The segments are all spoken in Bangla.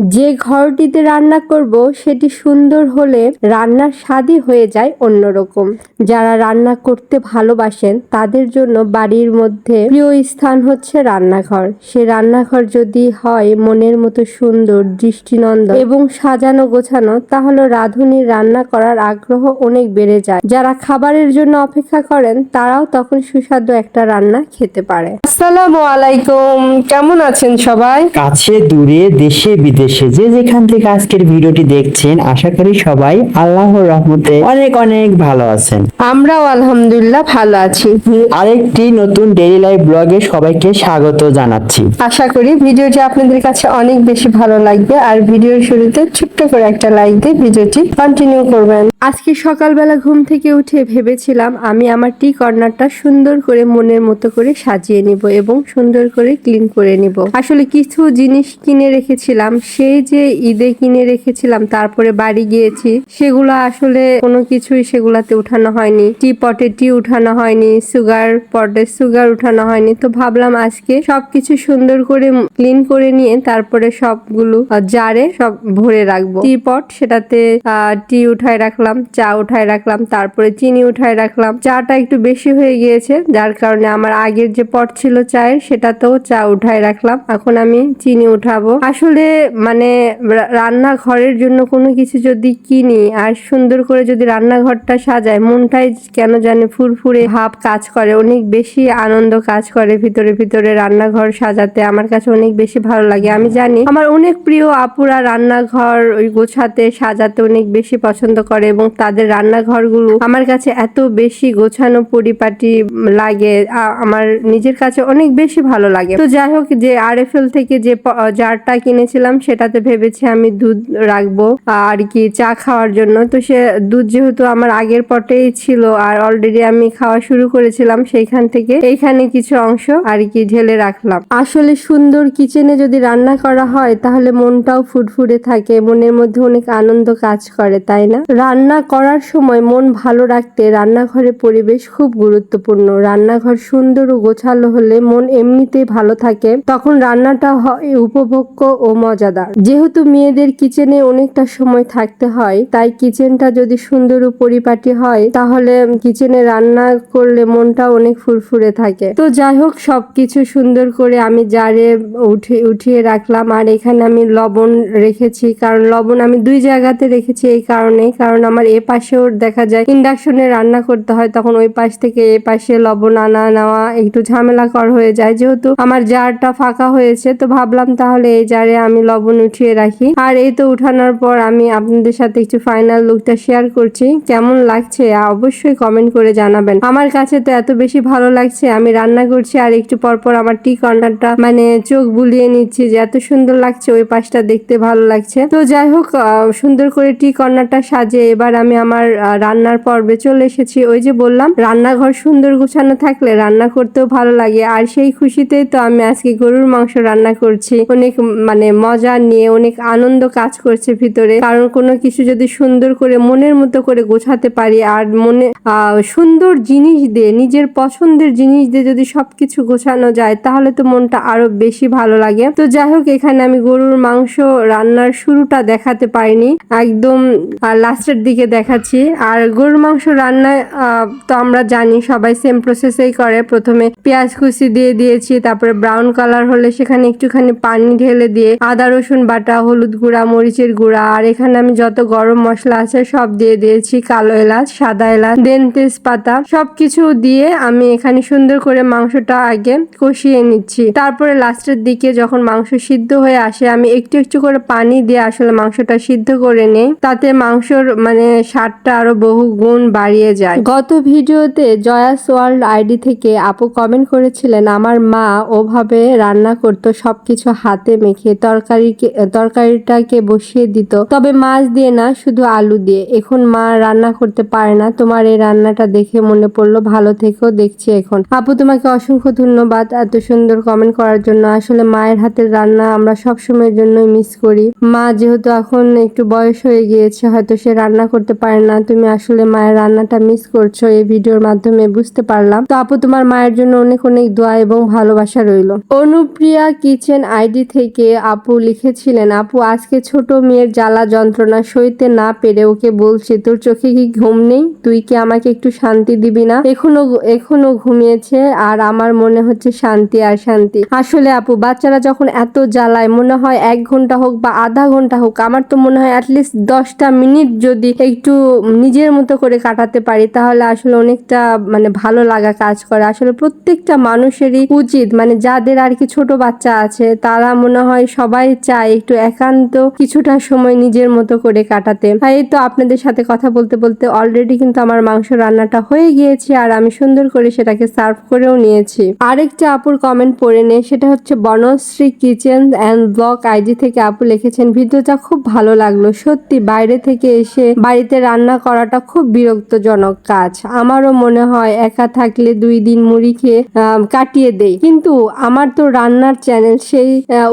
যে ঘরটিতে রান্না করব, সেটি সুন্দর হলে রান্নার স্বাদই হয়ে যায় অন্যরকম। যারা রান্না করতে ভালোবাসেন, তাদের জন্য বাড়ির মধ্যে প্রিয় স্থান হচ্ছে রান্নাঘর। সে রান্নাঘর যদি হয় মনের মতো সুন্দর, দৃষ্টিনন্দন এবং সাজানো গোছানো, তাহলে রাঁধুনির রান্না করার আগ্রহ অনেক বেড়ে যায়। যারা খাবারের জন্য অপেক্ষা করেন, তারাও তখন সুস্বাদু একটা রান্না খেতে পারে। আসসালামু আলাইকুম। কেমন আছেন সবাই? কাছে, দূরে, দেশে, বিদেশে যে যেখান থেকে আজকের ভিডিওটি দেখছেন আশা করি সবাই আল্লাহর রহমতে অনেক অনেক ভালো আছেন। আমরাও আলহামদুলিল্লাহ ভালো আছি। আরেকটি নতুন ডেইলি লাইফ ব্লগে সবাইকে স্বাগত জানাচ্ছি। আশা করি ভিডিওটি আপনাদের কাছে অনেক বেশি ভালো লাগবে। আর ভিডিওর শুরুতে ছোট্ট করে একটা লাইক দিয়ে ভিডিওটি কন্টিনিউ করবেন। আজকে সকালবেলা ঘুম থেকে উঠে ভেবেছিলাম আমি আমার টি কর্নারটা সুন্দর করে মনের মতো করে সাজিয়ে নিব এবং সুন্দর করে ক্লিন করে নিব। আসলে কিছু জিনিস কিনে রেখেছিলাম, সেই যে ঈদে কিনে রেখেছিলাম, তারপরে বাড়ি গিয়েছি, সেগুলো আসলে কোনো কিছুই সেগুলাতে উঠানো হয়নি। টি পটে টি উঠানো হয়নি সুগার পটে সুগার উঠানো হয়নি। তো ভাবলাম আজকে সবকিছু সুন্দর করে ক্লিন করে নিয়ে তারপরে সবগুলো জারে সব ভরে রাখব। টি পট সেটাতে টি উঠায় রাখলাম, চা উঠায় রাখলাম, তারপরে চিনি উঠায় রাখলাম। চাটা একটু বেশি হয়ে গিয়েছে, যার কারণে আমার আগের যে পট ছিল চায়ের, সেটাতেও চা উঠায় রাখলাম। এখন আমি চিনি উঠাবো। আসলে মানে রান্নাঘরের জন্য কোনো কিছু যদি কিনি আর সুন্দর করে যদি রান্নাঘরটা সাজায় মনটাই কেন জানে ফুরফুরে ভাব কাজ করে, অনেক বেশি আনন্দ কাজ করে ভিতরে ভিতরে রান্নাঘর সাজাতে। আমার কাছে অনেক বেশি ভালো লাগে। আমি জানি, আমার অনেক প্রিয় আপুরা রান্নাঘর ওই গোছাতে সাজাতে অনেক বেশি পছন্দ করে এবং তাদের রান্নাঘরগুলো আমার কাছে এত বেশি গোছানো পরিপাটি লাগে আমার নিজের কাছে অনেক বেশি ভালো লাগে। তো যাই হোক, যে আর এফ এল থেকে যে জারটা কিনেছিলাম, সেটাতে ভেবেছি আমি দুধ রাখব আর কি চা খাওয়ার জন্য। তো সে দুধ যেহেতু আমার আগের পটেই ছিল আর অলরেডি আমি খাওয়া শুরু করেছিলাম সেইখান থেকে, এইখানে কিছু অংশ আর কি ঢেলে রাখলাম। আসলে সুন্দর কিচেনে যদি রান্না করা হয়, তাহলে মনটাও ফুটফুটে থাকে মনের মধ্যে অনেক আনন্দ কাজ করে, তাই না? রান্না করার সময় মন ভালো রাখতে রান্নাঘরের পরিবেশ খুব গুরুত্বপূর্ণ। রান্নাঘর সুন্দর ও গোছালো হলে মন এমনিতেই ভালো থাকে। তখন রান্নাটা হয় উপভোগ্য ও মজাদার। যেহেতু মেয়েদের কিচেনে অনেকটা সময় থাকতে হয়, তাই কিচেনটা যদি সুন্দর ও পরিপাটি হয়, তাহলে কিচেনে রান্না করলে মনটা অনেক ফুরফুরে থাকে। তো যাই হোক, সবকিছু সুন্দর করে আমি জারে উঠে, উঠিয়ে রাখলাম। আর এখানে আমি লবণ রেখেছি, কারণ লবণ আমি দুই জায়গাতে রেখেছি এই কারণে কারণ আমার এ পাশেও দেখা যায় ইন্ডাকশনে রান্না করতে হয়, তখন ওই পাশ থেকে এ পাশে লবণ আনা, নেওয়া একটু ঝামেলাকর হয়ে যায়। যেহেতু আমার জারটা ফাঁকা হয়েছে, তো ভাবলাম তাহলে এই জারে আমি লবণ উঠিয়ে রাখি। আর এই তো উঠানোর পর আমি আপনাদের সাথে একটু ফাইনাল লুকটা শেয়ার করছি। কেমন লাগছে অবশ্যই কমেন্ট করে জানাবেন। আমার কাছে তো এত বেশি ভালো লাগছে, আমি রান্না করছি আর একটু পর পর আমার টি কর্নারটা মানে চোখ বুলিয়ে নিচ্ছি যে এত সুন্দর লাগছে, ওই পাশটা দেখতে ভালো লাগছে। তো যাই হোক সুন্দর করে টি কর্নারটা সাজিয়ে এবার আমি আমার রান্নার পর্বে চলে এসেছি। ওই যে বললাম, রান্নাঘর সুন্দর গোছানো থাকলে রান্না করতেও ভালো লাগে। আর সেই খুশিতেই তো আমি আজকে গরুর মাংস রান্না করছি। অনেক মানে মজা নিয়ে, অনেক আনন্দ কাজ করছে ভিতরে। কারণ কোনো কিছু যদি সুন্দর করে, মনের মতো করে গোছাতে পারি আর মনে সুন্দর জিনিস দিয়ে, নিজের পছন্দের জিনিস দিয়ে যদি সবকিছু গোছানো যায়, তাহলে তো মনটা আরও বেশি ভালো লাগে। তো যাই হোক এখানে আমি গরুর মাংস রান্নার শুরুটা দেখাতে পারিনি। একদম লাস্টের দিকে দেখাচ্ছি। আর গরুর মাংস রান্নায় আহ, তো আমরা জানি সবাই সেম প্রসেসেই করে। প্রথমে পেঁয়াজ কুচি দিয়ে দিয়েছি তারপরে ব্রাউন কালার হলে সেখানে একটুখানি পানি ঢেলে দিয়ে আদা রসুন বাটা হলুদ গুঁড়া মরিচের গুঁড়া আর এখানে আমি যত গরম মশলা আছে সব দিয়ে দিয়েছি কালো এলাচ সাদা এলাচ দেন তেজপাতা। সবকিছু দিয়ে আমি এখানে সুন্দর করে মাংসটা আগে কষিয়ে নিচ্ছি। তারপরে লাস্টের দিকে যখন মাংস সিদ্ধ হয়ে আসে আমি একটু একটু করে পানি দিয়ে আসলে মাংসটা সিদ্ধ করে নেই তাতে মাংসর মানে স্বাদটা আরও বহু গুণ বাড়িয়ে যায়। গত ভিডিওতে জয়াস ওয়ার্ল্ড আইডি থেকে আপু কমেন্ট করেছিলেন, আমার মা ওভাবে রান্না করতো, সবকিছু হাতে মেখে তরকারি তরকারিটাকে বসিয়ে দিত। তবে মাছ দিয়ে না, শুধু আলু দিয়ে। এখন মা রান্না করতে পারে না। তোমার এই রান্নাটা দেখে মনে পড়ল, ভালো থেকেও দেখছি এখন। আপু তোমাকে অসংখ্য ধন্যবাদ এত সুন্দর কমেন্ট করার জন্য। আসলে মায়ের হাতের রান্না আমরা সব সময়ের জন্যই মিস করি। মা যেহেতু এখন একটু বয়স হয়ে গিয়েছে, হয়তো সে রান্না করতে পারে না। তুমি আসলে মায়ের রান্নাটা মিস করছ, এই ভিডিওর মাধ্যমে বুঝতে পারলাম। তো আপু, তোমার মায়ের জন্য অনেক অনেক দোয়া এবং ভালোবাসা রইল। অনুপ্রিয়া কিচেন আইডি থেকে আপু লিখেছিলেন, আপু, আজকে ছোট মেয়ের জ্বালা যন্ত্রণা সইতে না পেরে ওকে বলছি, তোর চোখে কি ঘুম নেই? তুই কি আমাকে একটু শান্তি দিবি না? এখনও এখনও ঘুমিয়েছে আর আমার মনে হচ্ছে শান্তি আর শান্তি। আসলে আপু, বাচ্চারা যখন এত জ্বালায়, মনে হয় এক ঘণ্টা হোক বা আধা ঘণ্টা হোক আমার তো মনে হয় অ্যাটলিস্ট দশটা মিনিট যদি একটু নিজের মতো করে কাটাতে পারি, তাহলে আসলে অনেকটা মানে ভালো লাগা কাজ করে। আসলে প্রত্যেকটা মানুষেরই উচিত মানে যাদের আর কি ছোট বাচ্চা আছে, তারা মনে হয় সবাই চায় একটু একান্ত কিছুটা সময় নিজের মতো করে কাটাতে। এই তো আপনাদের সাথে কথা বলতে বলতে অলরেডি কিন্তু আমার মাংস রান্নাটা হয়ে গিয়েছে, আর আমি সুন্দর করে সেটাকে সার্ভ করেও নিয়েছি। আরেকটা আপুর কমেন্ট পড়ে নে, সেটা হচ্ছে Banashree kitchen and blog ID থেকে আপু লিখেছেন, ভিডিওটা খুব ভালো লাগল। সত্যি, বাইরে থেকে এসে বাড়িতে রান্না করাটা খুব বিরক্তজনক কাজ। আমারও মনে হয় একা থাকলে দুই দিন মুড়ি খেয়ে কাটিয়ে দেই। কিন্তু আমার তো রান্নার চ্যানেল সেই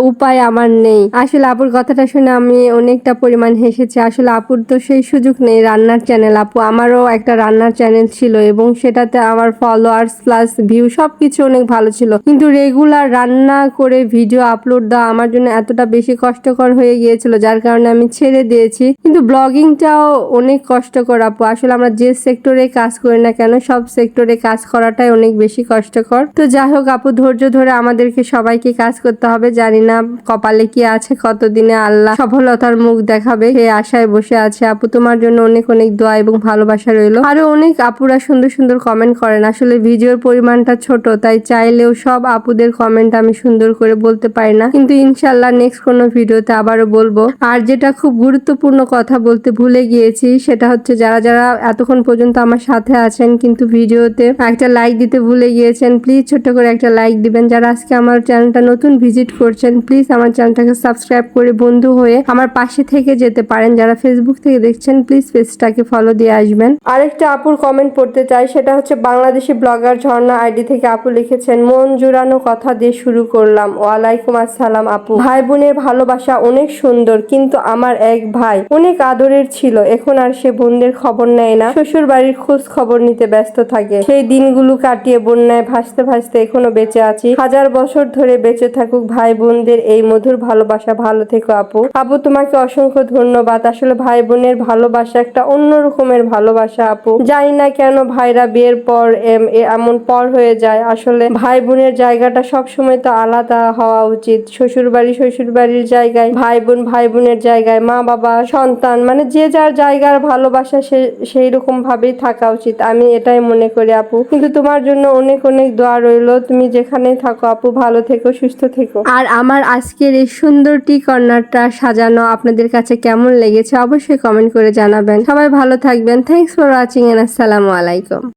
উপায় আমার নেই। আসলে আপুর কথাটা শুনে আমি অনেকটা পরিমাণ হেসেছি। আসলে আপুর তো সেই সুযোগ নেই রান্নার চ্যানেল আপু, আমারও একটা রান্নার চ্যানেল ছিল এবং সেটাতে আমার ফলোয়ার্স প্লাস ভিউ সবকিছু অনেক ভালো ছিল। কিন্তু রেগুলার রান্না করে ভিডিও আপলোড দেওয়া আমার জন্য এতটা বেশি কষ্টকর হয়ে গিয়েছিল, যার কারণে আমি ছেড়ে দিয়েছি। কিন্তু ব্লগিংটাও অনেক কষ্টকর আপু। আসলে আমরা যে সেক্টরে কাজ করি না কেন, সব সেক্টরে কাজ করাটাই অনেক বেশি কষ্টকর। তো যাই হোক আপু, ধৈর্য ধরে আমাদেরকে সবাইকে কাজ করতে হবে। জানি না কপালে কি আছে, কতদিনে আল্লাহ সফলতার মুখ দেখাবে। সেই আশায় বসে আছে আপু। তোমার জন্য অনেক অনেক দোয়া এবং ভালোবাসা রইল। আরও অনেক আপুরা সুন্দর সুন্দর কমেন্ট করেন। আসলে ভিডিওর পরিমাণটা ছোট, তাই চাইলেও সব আপুদের কমেন্ট আমি সুন্দর করে বলতে পারি না। কিন্তু ইনশাল্লাহ নেক্সট কোনো ভিডিওতে আবারও বলব। আর যেটা খুব গুরুত্বপূর্ণ কথা বলতে ভুলে গিয়েছি, সেটা হচ্ছে যারা যারা এতক্ষণ পর্যন্ত আমার সাথে আছেন, কিন্তু ভিডিওতে একটা লাইক দিতে ভুলে গিয়েছেন প্লিজ ছোট্ট করে একটা লাইক দিবেন। যারা আজকে আমার চ্যানেলটা নতুন ভিজিট করছেন প্লিজ আমার চ্যানেলটাকে সাবস্ক্রাইব করে বন্ধু হয়ে আমার পাশে থেকে যেতে পারেন। যারা ফেসবুক থেকে দেখছেন প্লিজ পেজটাকে ফলো দিয়ে আসবেন। আরেকটা আপুর কমেন্ট পড়তে চাই, সেটা হচ্ছে বাংলাদেশি ব্লগার ঝর্ণা আইডি থেকে আপু লিখেছেন, মন জুড়ানো কথা দিয়ে শুরু করলাম। ওয়ালাইকুম আসসালাম আপু। ভাই বোনের ভালোবাসা অনেক সুন্দর, কিন্তু আমার এক ভাই অনেক আদরের ছিল। এখন আর সে বোনদের খবর নেয় না। শ্বশুর বাড়ির খোঁজ খবর নিতে ব্যস্ত থাকে। সেই দিনগুলো কাটিয়ে বন্যায় ভাসতে ভাসতে এখনও বেঁচে আছি। হাজার বছর ধরে বেঁচে থাকুক ভাই বোনদের এই মধুর ভালোবাসা। ভালো থেকো আপু। আপু, তোমাকে অসংখ্য ধন্যবাদ। আসলে ভাই বোনের ভালোবাসা একটা অন্য রকমের ভালোবাসা আপু। জানি না কেন ভাইরা বিয়ের পর এম- এমন পর হয়ে যায়। আসলে ভাই বোনের জায়গাটা সবসময় তো আলাদা হওয়া উচিত। শ্বশুর বাড়ি শ্বশুর বাড়ির জায়গায় ভাই বোন ভাই বোনের জায়গায়, মা, বাবা, সন্তান মানে যে যার জায়গার ভালোবাসা সে, সেই রকম ভাবেই থাকা উচিত। আমি এটাই মনে করি আপু। কিন্তু তোমার জন্য অনেক অনেক দোয়া রইল। তুমি যেখানেই থাকো আপু, ভালো থেকো, সুস্থ থেকো। আর আমার আজকের এই সুন্দর টি কর্নারটা সাজানো আপনাদের কাছে কেমন লেগেছে অবশ্যই কমেন্ট করে জানাবেন। সবাই ভালো থাকবেন। থ্যাংকস ফর ওয়াচিং এন্ড আসসালামু আলাইকুম